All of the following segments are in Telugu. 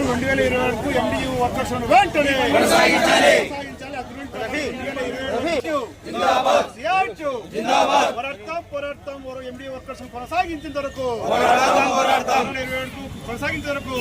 రెండు వేల ఇరవై వరకు ఎండియూ వర్కర్స్ వెంటనే కొనసాగించాలి. అగ్రిమెంట్ పోరాడతాం ఎండి వర్కర్స్ కొనసాగించిన వరకు ఇరవై వరకు కొనసాగించే వరకు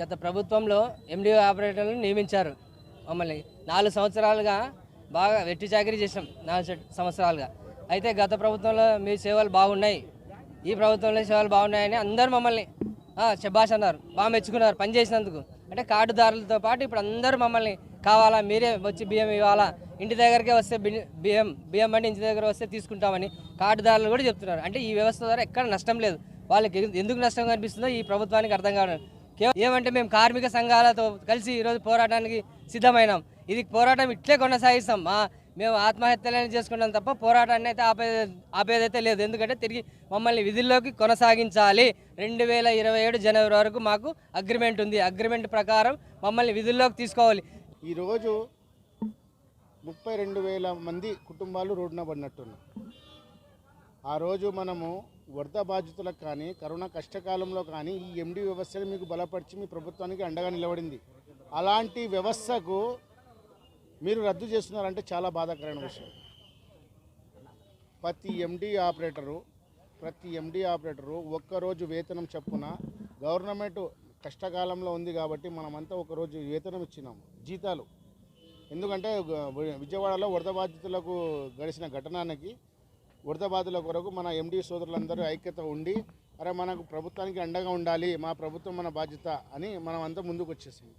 గత ప్రభుత్వంలో ఎండిఓ ఆపరేటర్లను నియమించారు. మమ్మల్ని నాలుగు సంవత్సరాలుగా బాగా వెట్టి చాకరీ చేసాం నాలుగు సంవత్సరాలుగా. అయితే గత ప్రభుత్వంలో మీ సేవలు బాగున్నాయి. ఈ ప్రభుత్వంలో సేవలు బాగున్నాయని అందరూ మమ్మల్ని శబాష్ అన్నారు. బాగా మెచ్చుకున్నారు పని చేసినందుకు అంటే కార్డుదారులతో పాటు ఇప్పుడు అందరూ మమ్మల్ని కావాలా మీరే వచ్చి బియ్యం ఇవ్వాలా ఇంటి దగ్గరకే వస్తే బి- బియ్యం బియ్యం బండి ఇంటి దగ్గర వస్తే తీసుకుంటామని కార్డుదారులు కూడా చెప్తున్నారు. అంటే ఈ వ్యవస్థ ద్వారా ఎక్కడ నష్టం లేదు. వాళ్ళకి ఎందుకు నష్టం కనిపిస్తుందో ఈ ప్రభుత్వానికి అర్థం కావడం. ఏమంటే మేము కార్మిక సంఘాలతో కలిసి ఈరోజు పోరాటానికి సిద్ధమైనాం. ఇది పోరాటం ఇట్లే కొనసాగిస్తాం. మా మేము ఆత్మహత్యలని చేసుకున్నాం తప్ప పోరాటాన్ని అయితే ఆపే ఆపేదైతే లేదు. ఎందుకంటే తిరిగి మమ్మల్ని విధుల్లోకి కొనసాగించాలి. రెండు వేల ఇరవై ఏడు జనవరి వరకు మాకు అగ్రిమెంట్ ఉంది. అగ్రిమెంట్ ప్రకారం మమ్మల్ని విధుల్లోకి తీసుకోవాలి. ఈరోజు ముప్పై రెండు వేల మంది కుటుంబాలు రోడ్డున పడినట్టున్నాయి. ఆ రోజు మనము వరద బాధితులకు కానీ కరోనా కష్టకాలంలో కానీ ఈ ఎండి వ్యవస్థను మీకు బలపరిచి మీ ప్రభుత్వానికి అండగా నిలబడింది. అలాంటి వ్యవస్థకు మీరు రద్దు చేస్తున్నారంటే చాలా బాధాకరమైన విషయం. ప్రతి ఎండి ఆపరేటరు ప్రతి ఎండి ఆపరేటరు ఒక్కరోజు వేతనం చెప్పున గవర్నమెంట్ కష్టకాలంలో ఉంది కాబట్టి మనమంతా ఒకరోజు వేతనం ఇచ్చినాము జీతాలు. ఎందుకంటే విజయవాడలో వరద బాధితులకు గడిచిన ఘటనానికి వరద బాధితుల కొరకు మన ఎండి సోదరులందరూ ఐక్యత ఉండి అరే మనకు ప్రభుత్వానికి అండగా ఉండాలి మా ప్రభుత్వం మన బాధ్యత అని మనం అంతా ముందుకు వచ్చేసింది